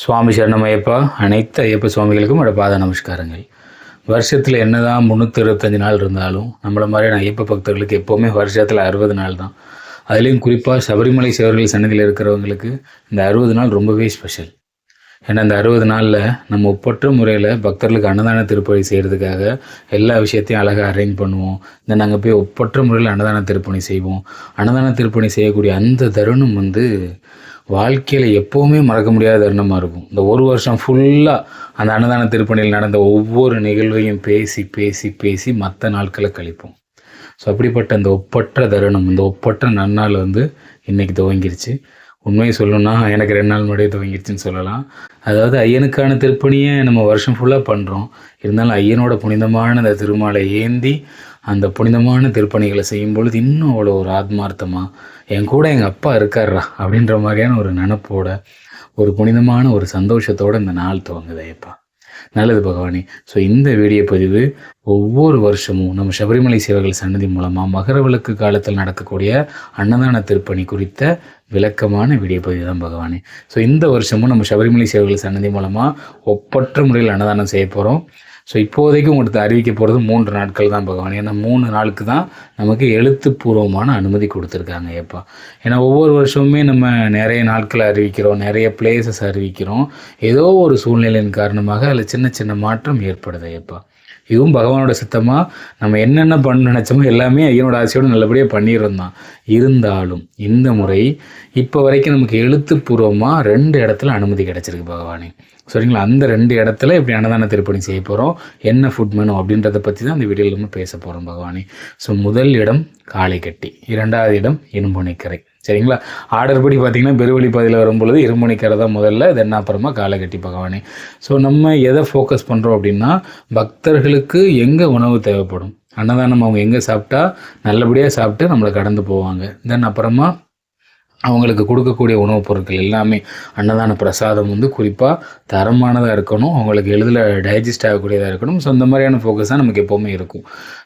சுவாமி சரணமையப்பா அனைத்து ஐயப்ப சுவாமிகளுக்கும் என்னோட பாத நமஸ்காரங்கள். வருஷத்தில் என்ன தான் முந்நூற்றி இருபத்தஞ்சு நாள் இருந்தாலும் நம்மளை மாதிரியான ஐயப்ப பக்தர்களுக்கு எப்போவுமே வருஷத்தில் அறுபது நாள் தான். அதுலேயும் குறிப்பாக சபரிமலை சிவர்கள் சன்னதியில் இருக்கிறவங்களுக்கு இந்த அறுபது நாள் ரொம்பவே ஸ்பெஷல் ஏன்னா இந்த அறுபது நாளில் நம்ம ஒப்பற்ற முறையில் பக்தர்களுக்கு அன்னதான திருப்பணி செய்கிறதுக்காக எல்லா விஷயத்தையும் அழகாக அரேஞ்ச் பண்ணுவோம். தென் நாங்கள் போய் ஒப்பற்ற முறையில் அன்னதான திருப்பணி செய்வோம். அன்னதான திருப்பணி செய்யக்கூடிய அந்த தருணம் வந்து வாழ்க்கையில் எப்போவுமே மறக்க முடியாத தருணமாக இருக்கும். இந்த ஒரு வருஷம் ஃபுல்லாக அந்த அன்னதான திருப்பணியில் நடந்த ஒவ்வொரு நிகழ்வையும் பேசி பேசி பேசி மற்ற நாட்களை கழிப்போம். ஸோ அப்படிப்பட்ட இந்த ஒப்பற்ற தருணம் இந்த ஒப்பற்ற நன்னாள் வந்து இன்றைக்கி துவங்கிருச்சு. உண்மையை சொல்லணும்னா எனக்கு ரெண்டு நாள் முன்னாடியே துவங்கிருச்சுன்னு சொல்லலாம். அதாவது ஐயனுக்கான திருப்பணியை நம்ம வருஷம் ஃபுல்லாக பண்ணுறோம் இருந்தாலும் ஐயனோட புனிதமான அந்த திருமாலை ஏந்தி அந்த புனிதமான திருப்பணிகளை செய்யும் பொழுது இன்னும் அவ்வளோ ஒரு ஆத்மார்த்தமாக என் கூட எங்கள் அப்பா இருக்கார்ரா அப்படின்ற மாதிரியான ஒரு நினப்போட ஒரு புனிதமான ஒரு சந்தோஷத்தோடு இந்த நாள் துவங்குது ஐயப்பா. நல்லது பகவானி. ஸோ இந்த வீடியோ பதிவு ஒவ்வொரு வருஷமும் நம்ம சபரிமலை சேவைகள் சன்னதி மூலமாக மகர விளக்கு காலத்தில் நடக்கக்கூடிய அன்னதான திருப்பணி குறித்த விளக்கமான வீடியோ பதிவு தான் பகவானே. ஸோ இந்த வருஷமும் நம்ம சபரிமலை சேவைகள் சன்னதி மூலமாக ஒப்பற்ற முறையில் அன்னதானம் செய்ய போகிறோம் ஸோ இப்போதைக்கு உங்கள்கிட்ட அறிவிக்க போகிறது மூன்று நாட்கள் தான் பகவான். ஏன்னா மூணு நாளுக்கு தான் நமக்கு எழுத்துப்பூர்வமான அனுமதி கொடுத்துருக்காங்க ஏப்பா ஏன்னா ஒவ்வொரு வருஷமுமே நம்ம நிறைய நாட்கள் அறிவிக்கிறோம் நிறைய பிளேசஸ் அறிவிக்கிறோம். ஏதோ ஒரு சூழ்நிலையின் காரணமாக அதில் சின்ன சின்ன மாற்றம் ஏற்படுது ஏப்பா இதுவும் பகவானோட சித்தமாக நம்ம என்னென்ன பண்ண நினச்சோமோ எல்லாமே ஐயனோட ஆசையோடு நல்லபடியாக பண்ணியிருந்தான் இருந்தாலும் இந்த முறை இப்போ வரைக்கும் நமக்கு எழுத்துப்பூர்வமாக ரெண்டு இடத்துல அனுமதி கிடச்சிருக்கு பகவானே. சரிங்களா? அந்த ரெண்டு இடத்துல இப்படி அன்னதான திருப்பணி செய்ய போகிறோம் என்ன ஃபுட் மெனு அப்படின்றத பற்றி தான் அந்த வீடியோவில் நம்ம பேச போகிறோம் பகவானே. ஸோ முதல் இடம் காளை கட்டி இரண்டாவது இடம் இன்புனைக்கரை சரிங்களா? ஆர்டர் படி பார்த்திங்கன்னா பெருவழி பாதையில் வரும்பொழுது இருமணிக்கரை தான் முதல்ல தென் அப்புறமா காளைக்கட்டி பகவானே. ஸோ நம்ம எதை ஃபோக்கஸ் பண்ணுறோம் அப்படின்னா பக்தர்களுக்கு எங்கே உணவு தேவைப்படும்? அன்னதானம் அவங்க எங்கே சாப்பிட்டா நல்லபடியாக சாப்பிட்டு நம்மளை கடந்து போவாங்க. தென் அப்புறமா அவங்களுக்கு கொடுக்கக்கூடிய உணவுப் பொருட்கள் எல்லாமே அன்னதான பிரசாதம் வந்து குறிப்பாக தரமானதாக இருக்கணும். அவங்களுக்கு எளிதில் டைஜஸ்ட் ஆகக்கூடியதாக இருக்கணும். ஸோ இந்த மாதிரியான ஃபோக்கஸ் தான் நமக்கு எப்போவுமே இருக்கும்.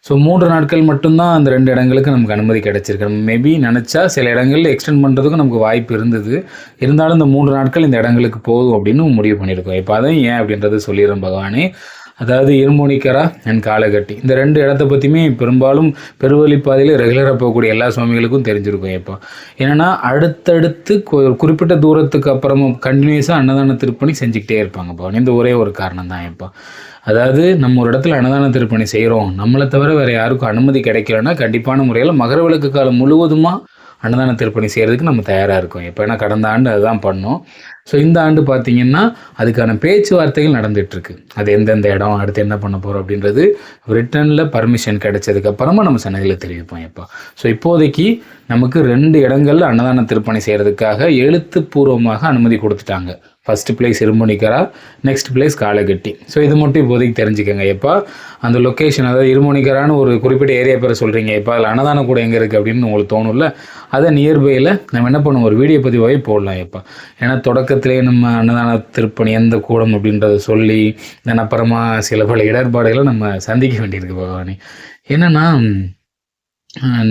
ஸோ மூன்று நாட்கள் மட்டும்தான் அந்த ரெண்டு இடங்களுக்கு நமக்கு அனுமதி கிடைச்சிருக்கு நம்ம மேபி நினச்சா சில இடங்களில் எக்ஸ்டெண்ட் பண்ணுறதுக்கும் நமக்கு வாய்ப்பு இருந்தது. இருந்தாலும் இந்த மூன்று நாட்கள் இந்த இடங்களுக்கு போதும் அப்படின்னு முடிவு பண்ணியிருக்கோம். இப்போ அதான் ஏன் அப்படின்றது சொல்லிடுறேன் பகவானே. அதாவது இருமுனிக்கரா அண்ட் காலகட்டி இந்த ரெண்டு இடத்த பற்றியுமே பெரும்பாலும் பெருவழிப்பாதையில் ரெகுலராக போகக்கூடிய எல்லா சுவாமிகளுக்கும் தெரிஞ்சிருக்கும் இப்போ என்னென்னா அடுத்தடுத்து குறிப்பிட்ட தூரத்துக்கு அப்புறமும் கண்டினியூஸாக அன்னதான திருப்பணி செஞ்சுக்கிட்டே இருப்பாங்க இப்போ இந்த ஒரே ஒரு காரணம் தான் இப்போ அதாவது நம்ம ஒரு இடத்துல அன்னதான திருப்பணி செய்கிறோம் நம்மளை தவிர வேறு யாருக்கும் அனுமதி கிடைக்கலன்னா கண்டிப்பான முறையில் மகர விளக்கு காலம் முழுவதுமாக அன்னதான திருப்பணி செய்கிறதுக்கு நம்ம தயாராக இருக்கோம். இப்போ ஏன்னா கடந்த ஆண்டு அதுதான் பண்ணோம். ஸோ இந்த ஆண்டு பார்த்திங்கன்னா அதுக்கான பேச்சுவார்த்தைகள் நடந்துகிட்ருக்கு அது எந்தெந்த இடம் அடுத்து என்ன பண்ண போகிறோம் அப்படின்றது ரிட்டனில் பர்மிஷன் கிடைச்சதுக்கப்புறமா நம்ம சென்னையில் தெரிவிப்போம் இப்போ. ஸோ இப்போதைக்கு நமக்கு ரெண்டு இடங்களில் அன்னதான திருப்பணி செய்கிறதுக்காக எழுத்துப்பூர்வமாக அனுமதி கொடுத்துட்டாங்க. ஃபஸ்ட்டு பிளேஸ் இருமுனிக்கரா நெக்ஸ்ட் பிளேஸ் காலகட்டி. ஸோ இது மட்டும் இப்போதைக்கு தெரிஞ்சுக்கோங்க எப்போ அந்த லொக்கேஷன் அதாவது இருமுனிக்கரான்னு ஒரு குறிப்பிட்ட ஏரியா பேரை சொல்கிறீங்க இப்போ அதில் அன்னதானம் கூட எங்கே இருக்குது அப்படின்னு உங்களுக்கு தோணும்ல அதை நியர்பையில் நம்ம என்ன பண்ணுவோம்? ஒரு வீடியோ பதிவாகவே போடலாம் எப்போ ஏன்னா தொடக்கத்திலே நம்ம அன்னதான திருப்பணி எந்த கூடம் அப்படின்றத சொல்லி தென் அப்புறமா சில பல இடர்பாடுகளை நம்ம சந்திக்க வேண்டியிருக்கு பகவானி. என்னென்னா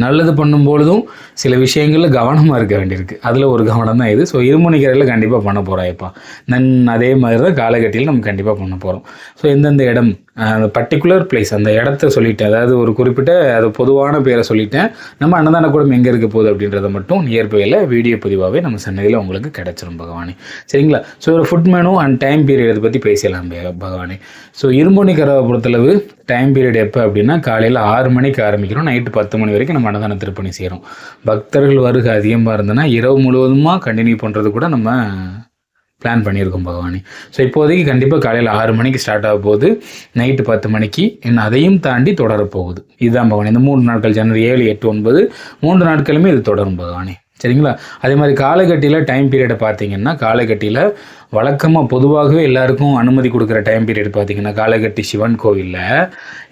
நல்லது பண்ணும்பொழுதும் சில விஷயங்களில் கவனமாக இருக்க வேண்டியிருக்கு. அதில் ஒரு கவனம் தான் இது ஸோ இருமுனிக்கரையில் கண்டிப்பாக பண்ண போகிறோம் இப்போ நன் அதே மாதிரி தான் காலகட்டியில் நம்ம கண்டிப்பாக பண்ண போகிறோம் ஸோ எந்தெந்த இடம் அந்த பர்டிகுலர் பிளேஸ் அந்த இடத்த சொல்லிட்டேன் அதாவது ஒரு குறிப்பிட்ட அது பொதுவான பேரை சொல்லிட்டேன். நம்ம அன்னதான கூடம் எங்கே இருக்க போகுது அப்படின்றத மட்டும் நியர்பையில் வீடியோ பதிவாகவே நம்ம சன்னதியில் உங்களுக்கு கிடச்சிரும் பகவானே. சரிங்களா? ஸோ ஒரு food menu and time period பற்றி பேசலாம் பே- பகவானே. ஸோ இரும்புனிக்கரவை பொறுத்தளவு டைம் பீரியட் எப்போ அப்படின்னா காலையில் ஆறு மணிக்கு ஆரம்பிக்கிறோம் நைட்டு பத்து மணி வரைக்கும் நம்ம அன்னதான திருப்பணி செய்கிறோம் பக்தர்கள் வருகை அதிகமாக இருந்ததுன்னா இரவு முழுவதுமாக கண்டினியூ பண்ணுறது கூட நம்ம பிளான் பண்ணியிருக்கோம் பகவானே. ஸோ இப்போதைக்கு கண்டிப்பாக காலையில் ஆறு மணிக்கு ஸ்டார்ட் ஆக போகுது. நைட்டு பத்து மணிக்கு. இன்னும் அதையும் தாண்டி தொடரப்போகுது இதுதான் பகவானே. இந்த மூன்று நாட்கள் ஜனவரி ஏழு எட்டு ஒன்பது மூன்று நாட்களுமே இது தொடரும் பகவானே. சரிங்களா? அதே மாதிரி காலகட்டியில் டைம் பீரியடை பார்த்தீங்கன்னா காலகட்டியில் வழக்கமாக பொதுவாகவே எல்லாருக்கும் அனுமதி கொடுக்குற டைம் பீரியட் பார்த்தீங்கன்னா காலகட்டி சிவன் கோவிலில்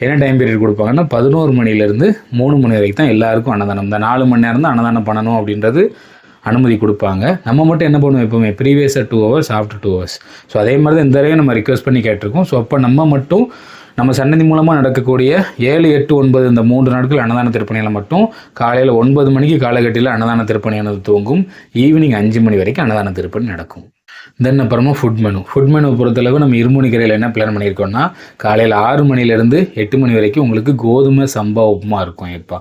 என்ன டைம் பீரியட் கொடுப்பாங்கன்னா பதினோரு மணிலேருந்து மூணு மணி வரைக்கும் தான் எல்லாருக்கும் அன்னதானம். இந்த நாலு மணி நேரம் தான் அன்னதானம் பண்ணணும் அப்படின்றது அனுமதி கொடுப்பாங்க. நம்ம மட்டும் என்ன பண்ணுவோம் எப்பவுமே? ப்ரீவியஸாக two hours after two hours so அதே மாதிரி தான் இந்த தடவை நம்ம ரிக்வஸ்ட் பண்ணி கேட்டிருக்கோம். ஸோ அப்போ நம்ம மட்டும் நம்ம சன்னதி மூலமாக நடக்கக்கூடிய ஏழு எட்டு ஒன்பது இந்த மூன்று நாட்கள் அன்னதான திருப்பணியில் மட்டும் காலையில் ஒன்பது மணிக்கு காலகட்டியில் அன்னதான திருப்பணியானது தூங்கும் ஈவினிங் அஞ்சு மணி வரைக்கும் அன்னதான திருப்பணி நடக்கும். தென் அப்புறமா ஃபுட் மெனு ஃபுட் மெனு பொறுத்தளவு நம்ம இருமுனிக்கரையில் என்ன பிளான் பண்ணியிருக்கோம்னா காலையில் ஆறு மணிலேருந்து எட்டு மணி வரைக்கும் உங்களுக்கு கோதுமை சம்பா உப்புமா இருக்கும் இப்போ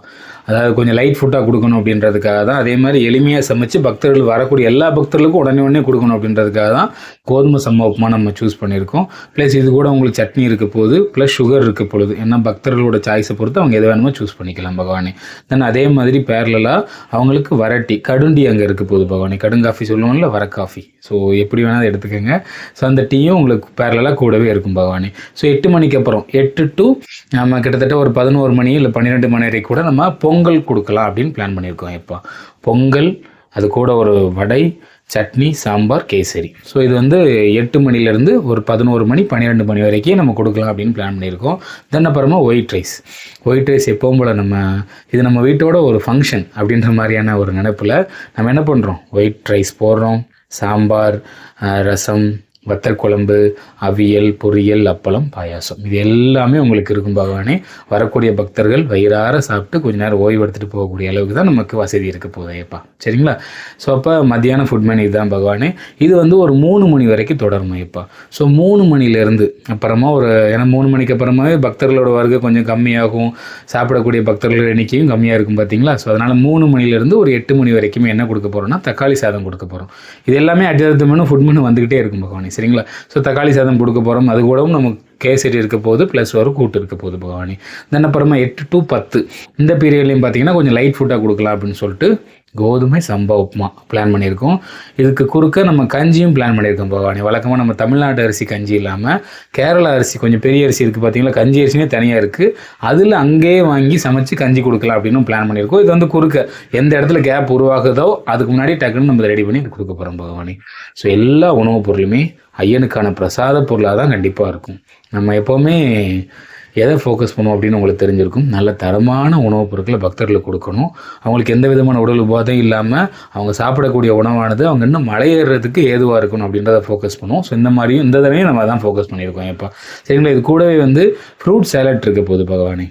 அதாவது கொஞ்சம் லைட் ஃபுட்டாக கொடுக்கணும் அப்படின்றதுக்காக தான். அதே மாதிரி எளிமையாக சமைச்சு பக்தர்கள் வரக்கூடிய எல்லா பக்தர்களுக்கும் உடனே உடனே கொடுக்கணும் அப்படின்றதுக்காக தான் கோதுமை சம்பா உப்புமா நம்ம சூஸ் பண்ணியிருக்கோம். ப்ளஸ் இது கூட உங்களுக்கு சட்னி இருக்க போது ப்ளஸ் சுகர் இருக்க பொழுது ஏன்னா பக்தர்களோட சாய்ஸை பொறுத்து அவங்க எது வேணுமோ சூஸ் பண்ணிக்கலாம் பகவானே. தென் அதே மாதிரி பேரலாக அவங்களுக்கு வரட்டி கடுண்டி அங்கே இருக்க போகுது பகவானே. கடுங்காஃபி சொல்லுவோம்ல வர காஃபி ஸோ எப்படி வேணால் அதை எடுத்துக்கோங்க. ஸோ அந்த டீயும் உங்களுக்கு பேரலாக கூடவே இருக்கும் பகவானி. ஸோ எட்டு மணிக்கு அப்புறம் எட்டு டு நம்ம கிட்டத்தட்ட ஒரு பதினோரு மணி இல்லை பன்னிரெண்டு மணி வரைக்கும் கூட நம்ம பொங்கல் கொடுக்கலாம் அப்படின்னு பிளான் பண்ணியிருக்கோம் இப்போ. பொங்கல் அது கூட ஒரு வடை சட்னி சாம்பார் கேசரி. ஸோ இது வந்து எட்டு மணிலேருந்து ஒரு பதினோரு மணி பன்னிரெண்டு மணி வரைக்கும் நம்ம கொடுக்கலாம் அப்படின்னு பிளான் பண்ணியிருக்கோம். தென் அப்புறமா ஒயிட் ரைஸ் ஒயிட் ரைஸ் எப்பவும் போல் நம்ம இது நம்ம வீட்டோட ஒரு ஃபங்க்ஷன் அப்படின்ற மாதிரியான ஒரு நினைப்பில் நம்ம என்ன பண்ணுறோம் ஒயிட் ரைஸ் போடுறோம். சாம்பார் அஹ், ரசம் வத்தல் குழம்பு அவியல் பொரியல் அப்பளம் பாயாசம். இது எல்லாமே உங்களுக்கு இருக்கும் பகவானே. வரக்கூடிய பக்தர்கள் வயிறார சாப்பிட்டு கொஞ்ச நேரம் ஓய்வு எடுத்துகிட்டு போகக்கூடிய அளவுக்கு தான் நமக்கு வசதி இருக்க போகுது சரிங்களா? ஸோ அப்போ மத்தியான ஃபுட் மெனு இதுதான் பகவானே. இது வந்து ஒரு மூணு மணி வரைக்கும் தொடரும் ஐயப்பா. ஸோ மூணு மணிலேருந்து அப்புறமா ஒரு ஏன்னா மூணு மணிக்கு அப்புறமாவே பக்தர்களோட வருகை கொஞ்சம் கம்மியாகும். சாப்பிடக்கூடிய பக்தர்கள் எண்ணிக்கையும் கம்மியாக இருக்கும் பார்த்தீங்களா ஸோ அதனால் மூணு மணிலேருந்து ஒரு எட்டு மணி வரைக்குமே என்ன கொடுக்க போகிறோம்னா தக்காளி சாதம் கொடுக்க போகிறோம் இது எல்லாமே அடுத்த மெனு ஃபுட் மெனு வந்துக்கிட்டே இருக்கும் பகவானே. சரிங்களா? ஸோ தக்காளி சாதம் கொடுக்க போகிறோம் அது கூடவும் நமக்கு கேசரி இருக்க போகுது ப்ளஸ் ஒரு கூட்டு இருக்க போகுது பகவானி. தென் அப்புறமா எட்டு டு பத்து. இந்த பீரியட்லையும் பார்த்தீங்கன்னா கொஞ்சம் லைட் ஃபுட்டாக கொடுக்கலாம் அப்படின்னு சொல்லிட்டு கோதுமை சம்பா உப்புமா பிளான் பண்ணியிருக்கோம். இதுக்கு குறுக்க நம்ம கஞ்சியும் பிளான் பண்ணியிருக்கோம் பகவானி. வழக்கமாக நம்ம தமிழ்நாட்டு அரிசி கஞ்சி இல்லாமல் கேரளா அரிசி கொஞ்சம் பெரிய அரிசி இருக்குது பார்த்தீங்களா கஞ்சி அரிசினே தனியாக இருக்குது அதில் அங்கேயே வாங்கி சமைச்சு கஞ்சி கொடுக்கலாம் அப்படின்னு பிளான் பண்ணியிருக்கோம். இது வந்து குறுக்க எந்த இடத்துல கேப் உருவாகுதோ அதுக்கு முன்னாடி டக்குன்னு நம்ம ரெடி பண்ணி கொடுக்க போகிறோம் பகவானி. ஸோ எல்லா உணவுப் பொருளுமே ஐயனுக்கான பிரசாத பொருளாக தான் கண்டிப்பாக இருக்கும். நம்ம எப்போவுமே எதை ஃபோக்கஸ் பண்ணுவோம் அப்படின்னு உங்களுக்கு தெரிஞ்சிருக்கும். நல்ல தரமான உணவுப் பொருட்களை பக்தர்களுக்கு கொடுக்கணும். அவங்களுக்கு எந்த விதமான உடல் உபாதையும் இல்லாமல் அவங்க சாப்பிடக்கூடிய உணவானது அவங்க இன்னும் மலையேறதுக்கு ஏதுவாக இருக்கணும் அப்படின்றத ஃபோக்கஸ் பண்ணுவோம். ஸோ இந்த மாதிரியும் இந்த தடவையும் நம்ம தான் ஃபோக்கஸ் பண்ணியிருக்கோம் எப்போ சரிங்களா? இது கூடவே வந்து ஃப்ரூட் சேலட் இருக்க போகுது பகவானே.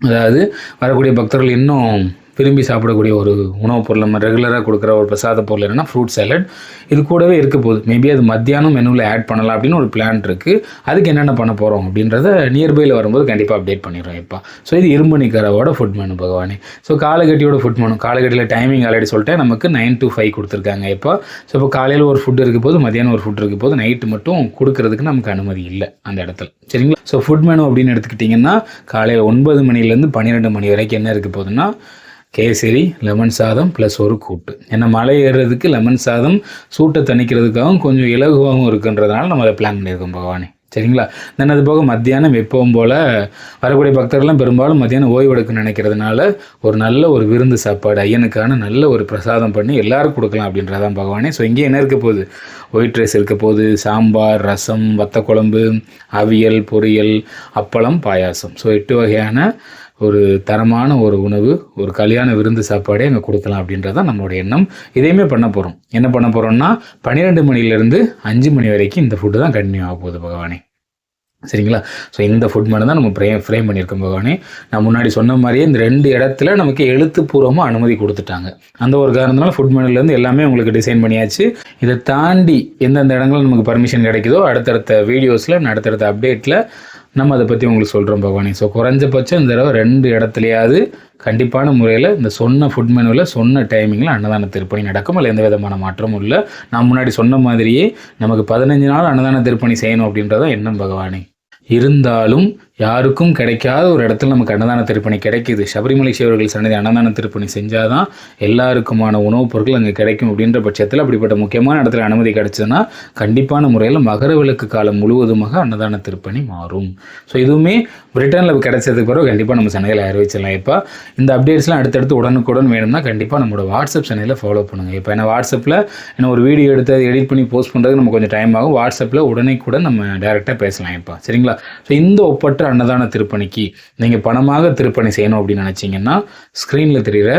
அதாவது வரக்கூடிய பக்தர்கள் இன்னும் விரும்பி சாப்பிடக்கூடிய ஒரு உணவுப் பொருள் நம்ம ரெகுலராக கொடுக்குற ஒரு பிரசாத பொருள் என்னென்னா ஃப்ரூட் சாலட் இது கூடவே இருக்க போகுது. மேபி அது மத்தியானம் மெனுவில் ஆட் பண்ணலாம் அப்படின்னு ஒரு பிளான் இருக்குது அதுக்கு என்னென்ன பண்ண போகிறோம் அப்படின்றத நியர்பையில் வரும்போது கண்டிப்பாக அப்டேட் பண்ணிடுறோம் இப்போ. ஸோ இது இரும்பு நிக்கரவோட ஃபுட் மெனு பகவானே. ஸோ காலகட்டியோட ஃபுட் மெனு காலகட்டியில் டைமிங் ஆல்ரெடி சொல்லிட்டேன். நமக்கு நைன் டு ஃபைவ் கொடுத்துருக்காங்க இப்போ. ஸோ இப்போ காலையில் ஒரு ஃபுட் இருக்க போது மதியானம் ஒரு ஃபுட் இருக்க போது நைட்டு மட்டும் கொடுக்கறதுக்கு நமக்கு அனுமதி இல்லை அந்த இடத்துல. சரிங்களா? ஸோ ஃபுட் மெனு அப்படின்னு எடுத்துக்கிட்டிங்கன்னா காலையில் ஒன்பது மணிலேருந்து பன்னிரெண்டு மணி வரைக்கும் என்ன இருக்க போகுதுன்னா கேசரி லெமன் சாதம் ப்ளஸ் ஒரு கூட்டு. ஏன்னா மலை ஏறுறதுக்கு லெமன் சாதம் சூட்டை தணிக்கிறதுக்காகவும் கொஞ்சம் இலகுவாகவும் இருக்குன்றதுனால நம்ம அதை பிளான் பண்ணியிருக்கோம் பகவானே. சரிங்களா? தென் அது போக மத்தியானம் எப்பவும் போல் வரக்கூடிய பக்தர்கள்லாம் பெரும்பாலும் மத்தியானம் ஓய்வெடுக்க நினைக்கிறதுனால ஒரு நல்ல ஒரு விருந்து சாப்பாடு ஐயனுக்கான நல்ல ஒரு பிரசாதம் பண்ணி எல்லாருக்கும் கொடுக்கலாம் அப்படின்றதான் பகவானே. ஸோ இங்கே என்ன இருக்க போகுது? ஒயிட் ரைஸ் இருக்க போகுது சாம்பார் ரசம் வத்த குழம்பு அவியல் பொரியல் அப்பளம் பாயாசம். ஸோ எட்டு வகையான ஒரு தரமான ஒரு உணவு ஒரு கல்யாண விருந்து சாப்பாடே அங்கே கொடுக்கலாம் அப்படின்றது தான் நம்மளோட எண்ணம். இதையுமே பண்ண போகிறோம் என்ன பண்ண போகிறோம்னா பன்னிரெண்டு மணிலேருந்து அஞ்சு மணி வரைக்கும் இந்த ஃபுட்டு தான் கண்டினியூ ஆக போகுது பகவானே. சரிங்களா? ஸோ இந்த ஃபுட் மட்டும் தான் நம்ம ஃப்ரேம் ஃப்ரேம் பண்ணியிருக்கோம் பகவானே. நான் முன்னாடி சொன்ன மாதிரியே இந்த ரெண்டு இடத்துல நமக்கு எழுத்துப்பூர்வமாக அனுமதி கொடுத்துட்டாங்க. அந்த ஒரு காரணத்தினால ஃபுட் மெனுலேருந்து எல்லாமே உங்களுக்கு டிசைன் பண்ணியாச்சு. இதை தாண்டி எந்தெந்த இடங்களில் நமக்கு பர்மிஷன் கிடைக்குதோ அடுத்தடுத்த வீடியோஸில் அடுத்தடுத்த அப்டேட்டில் நம்ம அதை பற்றி உங்களுக்கு சொல்கிறோம் பகவானி ஸோ குறைஞ்சபட்சம் இந்த தடவை ரெண்டு இடத்துலையாவது கண்டிப்பான முறையில் இந்த சொன்ன ஃபுட் மெனுவில் சொன்ன டைமிங்கில் அன்னதான திருப்பணி நடக்கும். அதில் எந்த விதமான மாற்றமும் இல்லை. நான் முன்னாடி சொன்ன மாதிரியே நமக்கு பதினஞ்சு நாள் அன்னதான திருப்பணி செய்யணும் அப்படின்றதான் எண்ணம் பகவானே. இருந்தாலும் யாருக்கும் கிடைக்காத ஒரு இடத்துல நமக்கு அன்னதான திருப்பணி கிடைக்குது. சபரிமலை சிவர்கள் சன்னதி அன்னதான திருப்பணி செஞ்சால் தான் எல்லாருக்குமான உணவுப் பொருட்கள் அங்கே கிடைக்கும் அப்படின்ற பட்சத்தில் அப்படிப்பட்ட முக்கியமான இடத்துல அனுமதி கிடைச்சதுன்னா கண்டிப்பான முறையில் மகர விளக்கு காலம் முழுவதுமாக அன்னதான திருப்பணி மாறும். ஸோ இதுவுமே பிரிட்டனில் கிடைச்சதுக்கு பிறகு கண்டிப்பாக நம்ம சந்தையில் அறிவிச்சிடலாம். இப்போ இந்த அப்டேட்ஸ்லாம் அடுத்தடுத்து உடனுக்குடன் வேணும்னா கண்டிப்பாக நம்மளோட வாட்ஸ்அப் சேனலில் ஃபாலோ பண்ணுங்கள் இப்போ என்ன வாட்ஸ்அப்பில் என்ன ஒரு வீடியோ எடுத்து எடிட் பண்ணி போஸ்ட் பண்ணுறதுக்கு நம்ம கொஞ்சம் டைம் ஆகும். வாட்ஸ்அப்பில் உடனே கூட நம்ம டேரெக்டாக பேசலாம் இப்போ. சரிங்களா? ஸோ இந்த ஒப்பற்ற அன்னதான திருப்பணிக்கு நீங்கள் பணமாக திருப்பணி செய்யணும் அப்படின்னு நினச்சிங்கன்னா ஸ்க்ரீனில் தெரிகிற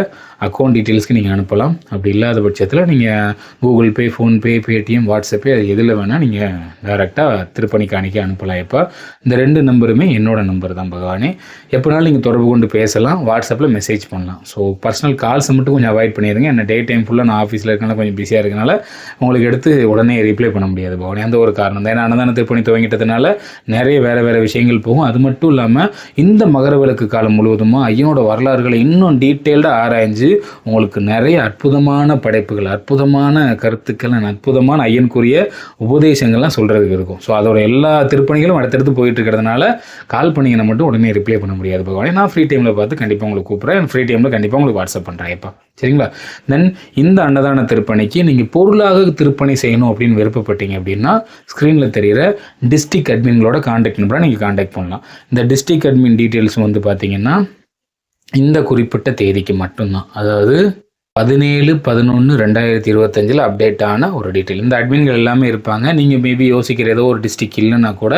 அக்கௌண்ட் டீட்டெயில்ஸ்க்கு நீங்கள் அனுப்பலாம். அப்படி இல்லாத பட்சத்தில் நீங்கள் கூகுள் பே ஃபோன்பே பேடிஎம் வாட்ஸ்அப்பே அது எதில் வேணால் நீங்கள் டேரெக்டாக திருப்பணி காணிக்க அனுப்பலாம். இப்போ இந்த ரெண்டு நம்பருமே என்னோடய நம்பர் தான் பகவானே. எப்போனாலும் நீங்கள் தொடர்பு கொண்டு பேசலாம் வாட்ஸ்அப்பில் மெசேஜ் பண்ணலாம். ஸோ பர்சனல் கால்ஸை மட்டும் கொஞ்சம் அவாய்ட் பண்ணிடுங்க. என்ன டே டைம் ஃபுல்லாக நான் ஆஃபீஸில் இருக்கனால கொஞ்சம் பிஸியாக இருக்கனால உங்களுக்கு எடுத்து உடனே ரிப்ளை பண்ண முடியாது பகவானே. அந்த ஒரு காரணம் தான். ஏன்னா அன்னதான திருப்பணி துவங்கிட்டதுனால நிறைய வேறு வேறு விஷயங்கள் போகும். அது மட்டும் இல்லாமல் இந்த மகர விளக்கு காலம் முழுவதுமாக ஐயனோட வரலாறுகளை இன்னும் டீட்டெயில்டாக ஆராய்ஞ்சு உங்களுக்கு நிறைய அற்புதமான படைப்புகள் அற்புதமான கருத்துக்கள் அற்புதமான ஐயனுக்குரிய உபதேசங்கள்லாம் சொல்கிறதுக்கு இருக்கும். ஸோ அதோட எல்லா திருப்பணிகளும் அடுத்தடுத்து போயிட்டு இருக்கிறதுனால கால் பண்ணிங்கன்னா மட்டும் உடனே ரிப்ளை பண்ண முடியாது பகவானே. நான் ஃப்ரீ டைமில் பார்த்து கண்டிப்பாக உங்களுக்கு கூப்பிட்றேன். ஃப்ரீ டைமில் கண்டிப்பாக உங்களுக்கு வாட்ஸ்அப் பண்ணுறேன் எப்போ சரிங்களா? தென் இந்த அன்னதான திருப்பணிக்கு நீங்கள் பொருளாக திருப்பணி செய்யணும் அப்படின்னு விருப்பப்பட்டீங்க அப்படின்னா ஸ்க்ரீனில் தெரிகிற டிஸ்ட்ரிக்ட் அட்மின்களோட காண்டாக்ட் நம்பரை நீங்கள் காண்டாக்ட் பண்ணலாம். இந்த டிஸ்ட்ரிக்ட் அட்மின் டீட்டெயில்ஸ் வந்து பார்த்தீங்கன்னா இந்த குறிப்பிட்ட தேதிக்கு மட்டும்தான். அதாவது பதினேழு பதினொன்று ரெண்டாயிரத்தி இருபத்தஞ்சில் அப்டேட் ஆன ஒரு டீட்டெயில் இந்த அட்மின்கள் எல்லாமே இருப்பாங்க. நீங்கள் மேபி யோசிக்கிற ஏதோ ஒரு டிஸ்ட்ரிக்ட் இல்லைன்னா கூட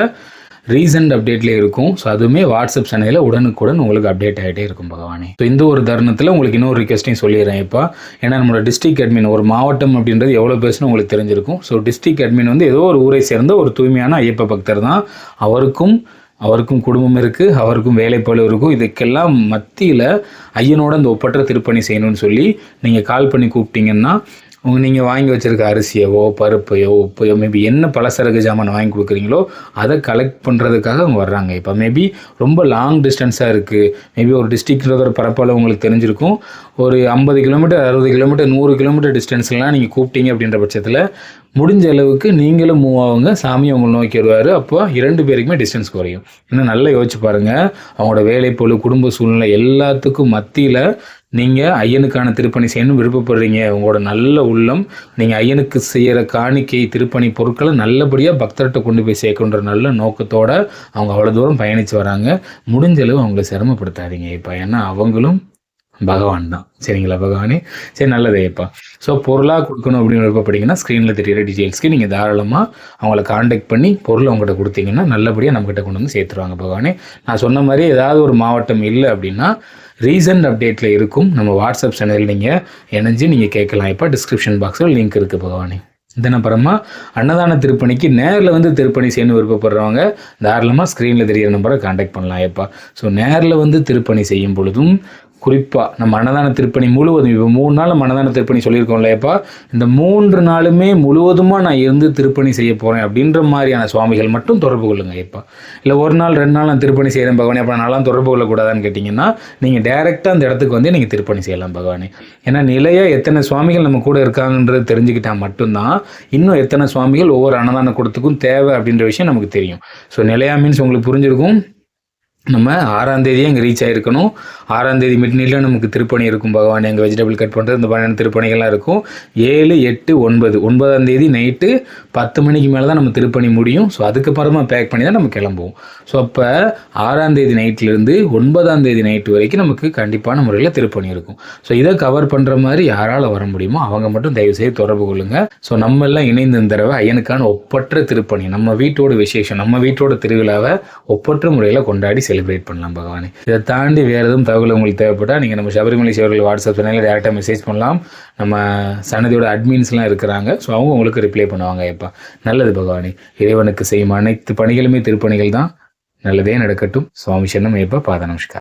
ரீசன்ட் அப்டேட்லேயே இருக்கும். ஸோ அதுவுமே வாட்ஸ்அப் சேனலில் உடனுக்குடன் உங்களுக்கு அப்டேட் ஆகிட்டே இருக்கும் பகவானே. ஸோ இந்த ஒரு தருணத்தில் உங்களுக்கு இன்னொரு ரிக்வெஸ்ட்டையும் சொல்லிடுறேன் இப்போ. ஏன்னா நம்மளோட டிஸ்ட்ரிக்ட் அட்மின் ஒரு மாவட்டம் அப்படின்றது எவ்வளோ பேசுன்னு உங்களுக்கு தெரிஞ்சிருக்கும். ஸோ டிஸ்ட்ரிக்ட் அட்மின் வந்து ஏதோ ஒரு ஊரை சேர்ந்த ஒரு தூய்மையான ஐயப்ப பக்தர் தான். அவருக்கும் அவருக்கும் குடும்பம் இருக்குது அவருக்கும் வேலைப்பளு இருக்கும். இதுக்கெல்லாம் மத்தியில் ஐயனோட அந்த ஒப்பற்ற திருப்பணி செய்யணும்னு சொல்லி நீங்கள் கால் பண்ணி கூப்பிட்டீங்கன்னா உங்க நீங்கள் வாங்கி வச்சுருக்க அரிசியவோ பருப்பையோ உப்பையோ மேபி என்ன பலசரக்கு ஜாமான் வாங்கி கொடுக்குறீங்களோ அதை கலெக்ட் பண்ணுறதுக்காக அவங்க வர்றாங்க. இப்போ மேபி ரொம்ப லாங் டிஸ்டன்ஸாக இருக்குது மேபி ஒரு டிஸ்ட்ரிக்ட்ன்றதோட பரப்பளவு உங்களுக்கு தெரிஞ்சிருக்கும். ஒரு ஐம்பது கிலோமீட்டர் அறுபது கிலோமீட்டர் நூறு கிலோமீட்டர் டிஸ்டன்ஸ்லாம் நீங்கள் கூப்பிட்டீங்க அப்படின்ற பட்சத்தில் முடிஞ்ச அளவுக்கு நீங்களும் மூவ் ஆகுங்க. சாமி உங்களை நோக்கி வருவார். அப்போ இரண்டு பேருக்குமே டிஸ்டன்ஸ் குறையும். இன்னும் நல்லா யோசிச்சு பாருங்கள் அவங்களோட வேலை பொழு குடும்ப சூழ்நிலை எல்லாத்துக்கும் மத்தியில் நீங்கள் ஐயனுக்கான திருப்பணி செய்யணும் விருப்பப்படுறீங்க. உங்களோட நல்ல உள்ளம் நீங்கள் ஐயனுக்கு செய்கிற காணிக்கை திருப்பணி பொருட்களை நல்லபடியாக பக்தர்கிட்ட கொண்டு போய் சேர்க்கணுன்ற நல்ல நோக்கத்தோடு அவங்க அவ்வளோ தூரம் பயணித்து வராங்க. முடிஞ்சளவு அவங்கள சிரமப்படுத்தாதீங்க. இப்போ ஏன்னா அவங்களும் பகவான் தான். சரிங்களா பகவானே? சரி நல்லது ஸோ பொருளாக கொடுக்கணும் அப்படின்னு பார்த்தீங்கன்னா ஸ்க்ரீனில் தெரியிற டீட்டெயில்ஸ்க்கு நீங்கள் தாராளமாக அவங்கள காண்டாக்ட் பண்ணி பொருள் அவங்ககிட்ட கொடுத்தீங்கன்னா நல்லபடியாக நம்மகிட்ட கொண்டு வந்து சேர்த்துருவாங்க பகவானே. நான் சொன்ன மாதிரி ஏதாவது ஒரு மாவட்டம் இல்லை அப்படின்னா ரீசன்ட் அப்டேட்டில் இருக்கும் நம்ம வாட்ஸ்அப் சேனல் நீங்கள் இணைஞ்சு நீங்கள் கேட்கலாம். இப்போ டிஸ்கிரிப்ஷன் பாக்ஸில் லிங்க் இருக்குது பகவானே. இதன் அன்னதான திருப்பணிக்கு நேரில் வந்து திருப்பணி செய்யணும் விருப்பப்படுறவங்க தாராளமாக ஸ்க்ரீனில் தெரியிற நம்பரை காண்டாக்ட் பண்ணலாம். எப்பா ஸோ நேரில் வந்து திருப்பணி செய்யும் பொழுதும் குறிப்பாக நம்ம அன்னதான திருப்பணி முழுவதும் இப்போ மூணு நாள் நம்ம திருப்பணி சொல்லியிருக்கோம் இல்லையப்பா இந்த மூன்று நாளுமே முழுவதுமாக நான் இருந்து திருப்பணி செய்ய போகிறேன் அப்படின்ற மாதிரியான சுவாமிகள் மட்டும் தொடர்பு கொள்ளுங்க ஐயப்பா இல்லை ஒரு நாள் ரெண்டு நாள் நான் திருப்பணி செய்கிறேன் பகவானே அப்போ நான்லாம் தொடர்பு கொள்ளக்கூடாதான்னு கேட்டிங்கன்னா நீங்கள் டேரெக்டாக அந்த இடத்துக்கு வந்து நீங்கள் திருப்பணி செய்யலாம் பகவானே. ஏன்னா நிலையாக எத்தனை சுவாமிகள் நம்ம கூட இருக்காங்கன்றது தெரிஞ்சுக்கிட்டால் மட்டும்தான் இன்னும் எத்தனை சுவாமிகள் ஒவ்வொரு அன்னதான கூடத்துக்கும் தேவை அப்படின்ற விஷயம் நமக்கு தெரியும். ஸோ நிலையா மீன்ஸ் உங்களுக்கு புரிஞ்சிருக்கும். நம்ம ஆறாம் தேதியே இங்கே ரீச் ஆகிருக்கணும் ஆறாம் தேதி மிட்நைட்டில் நமக்கு திருப்பணி இருக்கும். பகவான் எங்கள் வெஜிடபிள் கட் பண்ணுறது இந்த பன்னெண்டு திருப்பணிகள்லாம் இருக்கும். ஏழு எட்டு ஒன்பது. ஒன்பதாம் தேதி நைட்டு பத்து மணிக்கு மேலே தான் நம்ம திருப்பணி முடியும். ஸோ அதுக்கப்புறமா பேக் பண்ணி தான் நம்ம கிளம்புவோம். ஸோ அப்போ ஆறாம் தேதி நைட்லேருந்து ஒன்பதாம் தேதி நைட்டு வரைக்கும் நமக்கு கண்டிப்பான முறையில் திருப்பணி இருக்கும். ஸோ இதை கவர் பண்ணுற மாதிரி யாரால் வர முடியுமோ அவங்க மட்டும் தயவு செய்து தொடர்பு கொள்ளுங்கள் ஸோ நம்ம எல்லாம் இணைந்து இந்த தடவை ஐயனுக்கான ஒப்பற்ற திருப்பணி நம்ம வீட்டோட விசேஷம் நம்ம வீட்டோட திருவிழாவை ஒப்பற்ற முறையில் கொண்டாடி செலிப்ரேட் பண்ணலாம் பகவானே. இதை தாண்டி வேறு எதுவும் தகவல் உங்களுக்கு தேவைப்பட்டால் நீங்கள் நம்ம சபரிமலை சேவர்கள் வாட்ஸ்அப் சேனலில் டேரெக்டாக மெசேஜ் பண்ணலாம். நம்ம சன்னதியோட அட்மின்ஸ்லாம் இருக்கிறாங்க. ஸோ அவங்க உங்களுக்கு ரிப்ளை பண்ணுவாங்க எப்போ நல்லது பகவானே. இறைவனுக்கு செய்யும் அனைத்து பணிகளுமே திருப்பணிகள் தான். நல்லதே நடக்கட்டும். சுவாமி சரணம் எப்போ பாத நமஸ்கார்